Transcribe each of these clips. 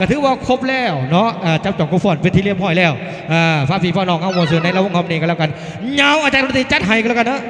ก็ถือว่าครบแล้วเนาะเจ้าจองกูฟอนเวทีเรียบร้อยแล้วฟ้าฟีฟ้านองเอาหมดส่วนในระวงคอมนี้ก็แล้วกันเงาอาจารย์ดนตรีจัดให้ก็แล้วกันเนาะ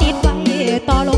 ติดไว้ต่อลง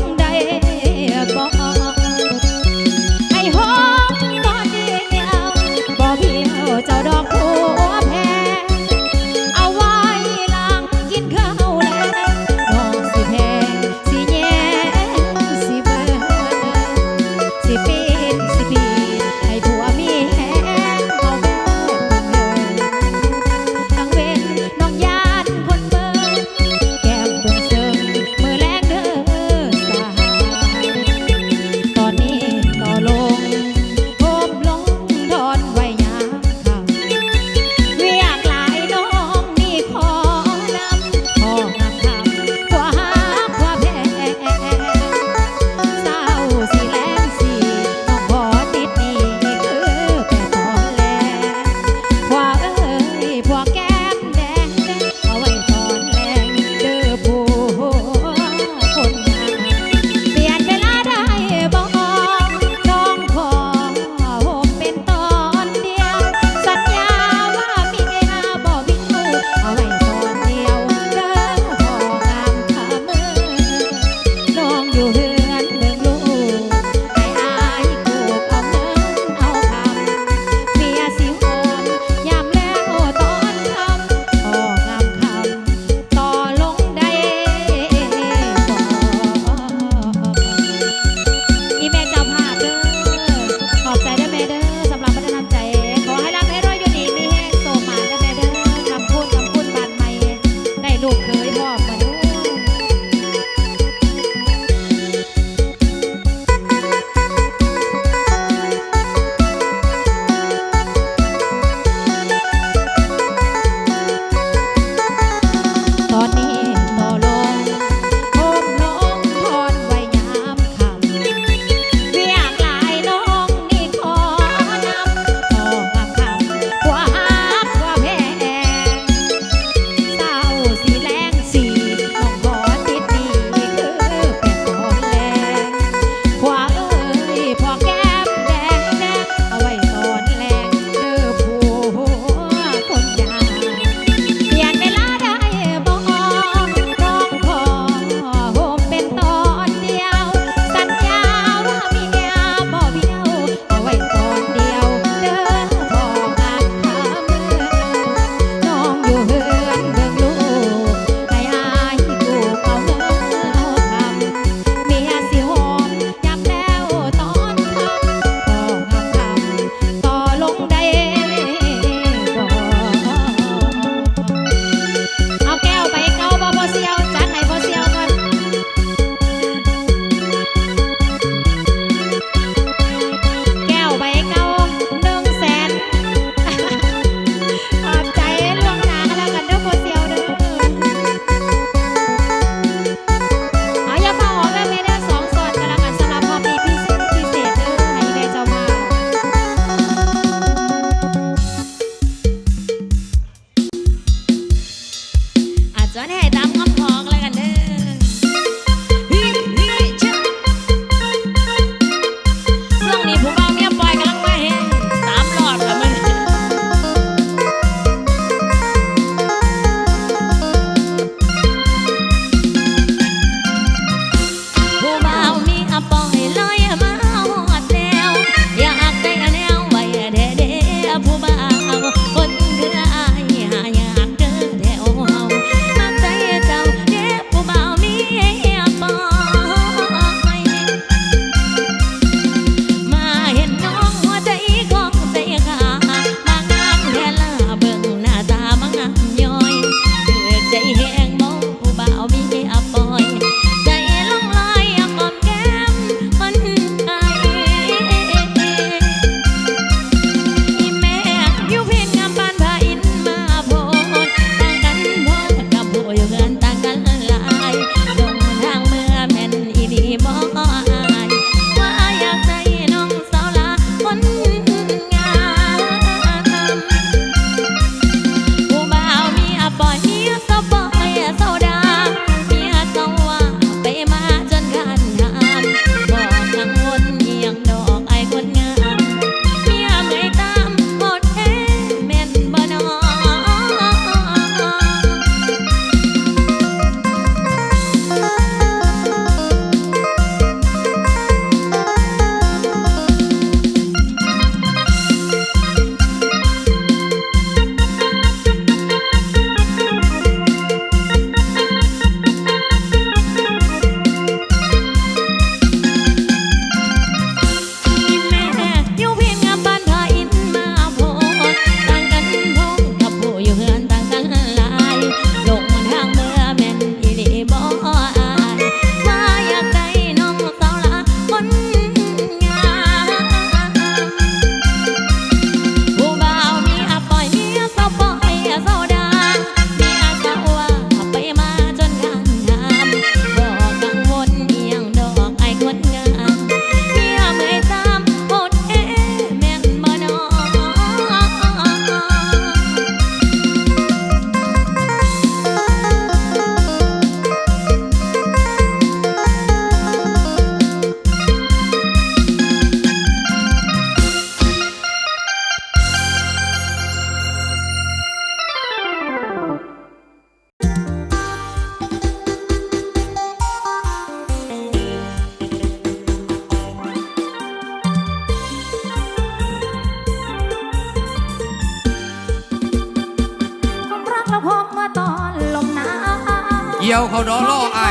เยี่ยวเขาดอล่อไอ้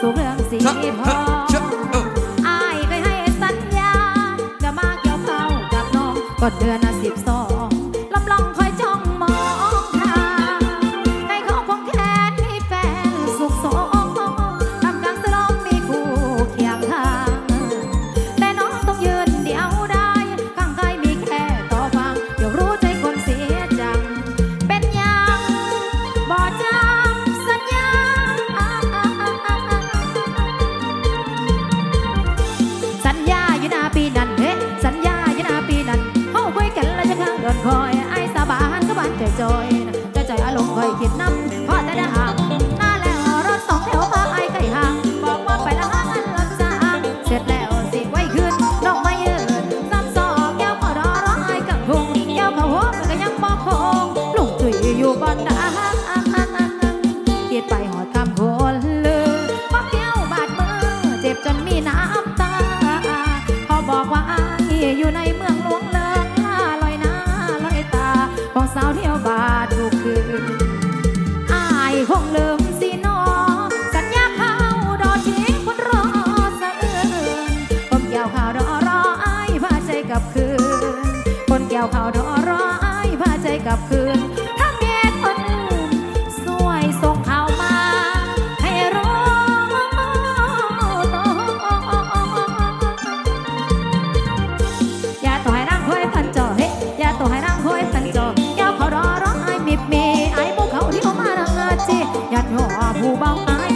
สูงเรื่องสีพอไอ้เคยให้สัญญาจะมาเกี่ยวเขากับน้องก่อนเดือนสิบสอง กับคืน ถ้าเมียคนอื่นสวยส่งข่าวมา ให้รู้อย่าต่อให้ร่างคอยพันจ่อเฮ้อย่าต่อให้ร่างคอยพันจ่ออย่าเขารอร้องไอ้มิบมีไอ้พวกเขาที่เขามาดังน้าจีอย่าหัวผู้บ้างไอ้